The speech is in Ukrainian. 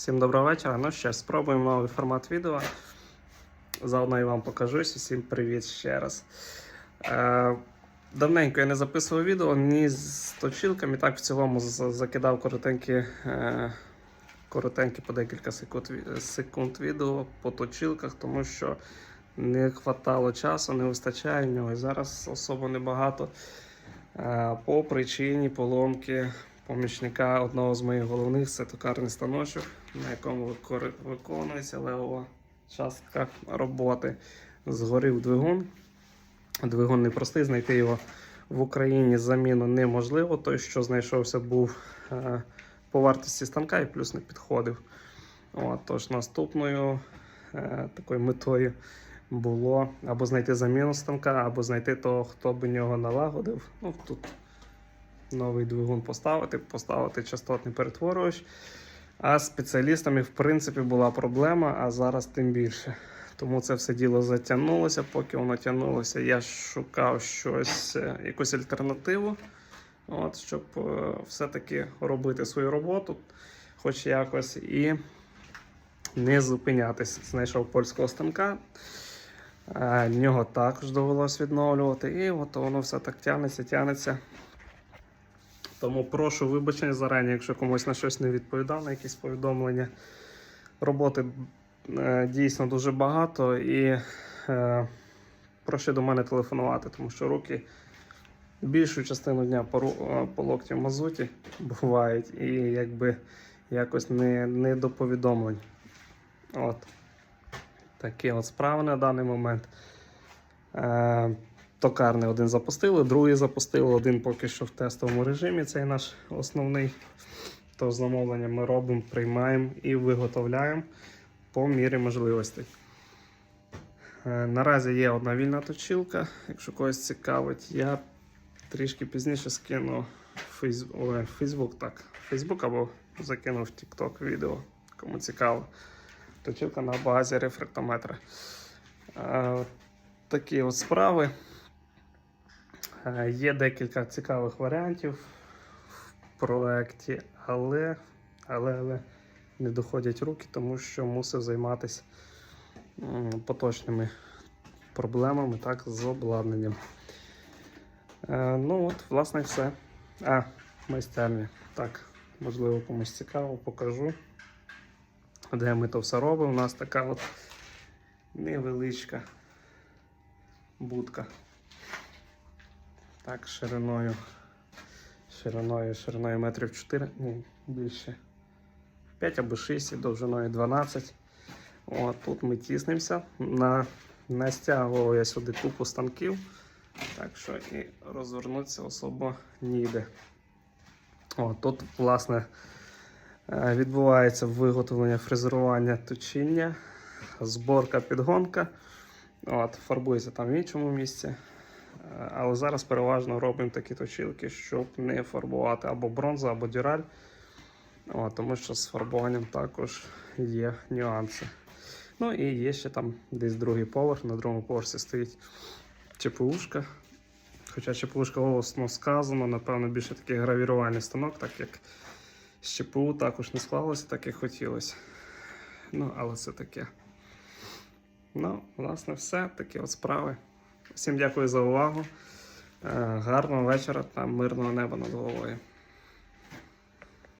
Всім доброго вечора. Ну що, спробуємо новий формат відео. Заодно і вам покажусь. Усім привіт ще раз. Е, давненько я не записував відео ні з точилками. Так в цілому закидав коротенькі, е, коротенькі по декілька секунд, секунд відео по точилках, тому що не хватало часу, не вистачає в нього. І зараз особо небагато. Е, по причині поломки помічника одного з моїх головних це токарний станочок, на якому виконується левова частка роботи. Згорів двигун. Двигун непростий, знайти його в Україні заміну неможливо. Той, що знайшовся, був е, по вартості станка і плюс не підходив. От, тож наступною е, такою метою було або знайти заміну станка, або знайти того, хто би нього налагодив. Ну, тут новий двигун поставити, поставити частотний перетворювач. А з спеціалістами, в принципі, була проблема, а зараз тим більше. Тому це все діло затягнулося. Поки воно тягнулося, я шукав щось, е, якусь альтернативу, от, щоб е, все-таки робити свою роботу, хоч якось, і не зупинятися. Знайшов польського станка. Е, Нього також довелось відновлювати, і от воно все так тягнеться, тягнеться. Тому прошу вибачення зарані, якщо комусь на щось не відповідав, на якісь повідомлення. Роботи е, дійсно дуже багато і е, прошу до мене телефонувати, тому що руки більшу частину дня по, е, по локті в мазуті бувають і якби якось не, не до повідомлень. От. Такі от справи на даний момент. Е, токарний один запустили, другий запустили, один поки що в тестовому режимі. Цей наш основний. То замовлення ми робимо, приймаємо і виготовляємо по мірі можливостей. Е, наразі є одна вільна точилка. Якщо когось цікавить, я трішки пізніше скину Фейсбук, так, Фейсбук або закину в TikTok відео, кому цікаво. Точилка на базі рефрактометра. Е, такі от справи. Е, Є декілька цікавих варіантів в проєкті, але, але, але не доходять руки, тому що мусив займатися поточними проблемами так, з обладнанням. Е, ну от, власне, все. А, майстерня. Так, можливо, комусь цікаво, покажу. Де ми то все робимо. У нас така от невеличка будка. Так, шириною. Шириною, шириною метрів 4, ні, більше. 5 або 6 і довжиною 12. От, тут ми тіснимося. На, настягував я сюди купу станків. Так що і розвернутися особо ніде. От, тут, власне, е, відбувається виготовлення фрезерування точіння, зборка, підгонка. От, фарбується там в іншому місці. Але зараз переважно робимо такі точилки, щоб не фарбувати або бронзу, або дюраль. О, тому що з фарбуванням також є нюанси. Ну і є ще там десь другий поверх. На другому поверсі стоїть ЧПУшка. Хоча ЧПУшка голосно сказано, напевно, більше такий гравірувальний станок, так як з ЧПУ також не склалося, так як хотілося. Ну, але це таке. Ну, власне, все. Такі от справи. Всім дякую за увагу. Е, Гарного вечора та мирного неба над головою.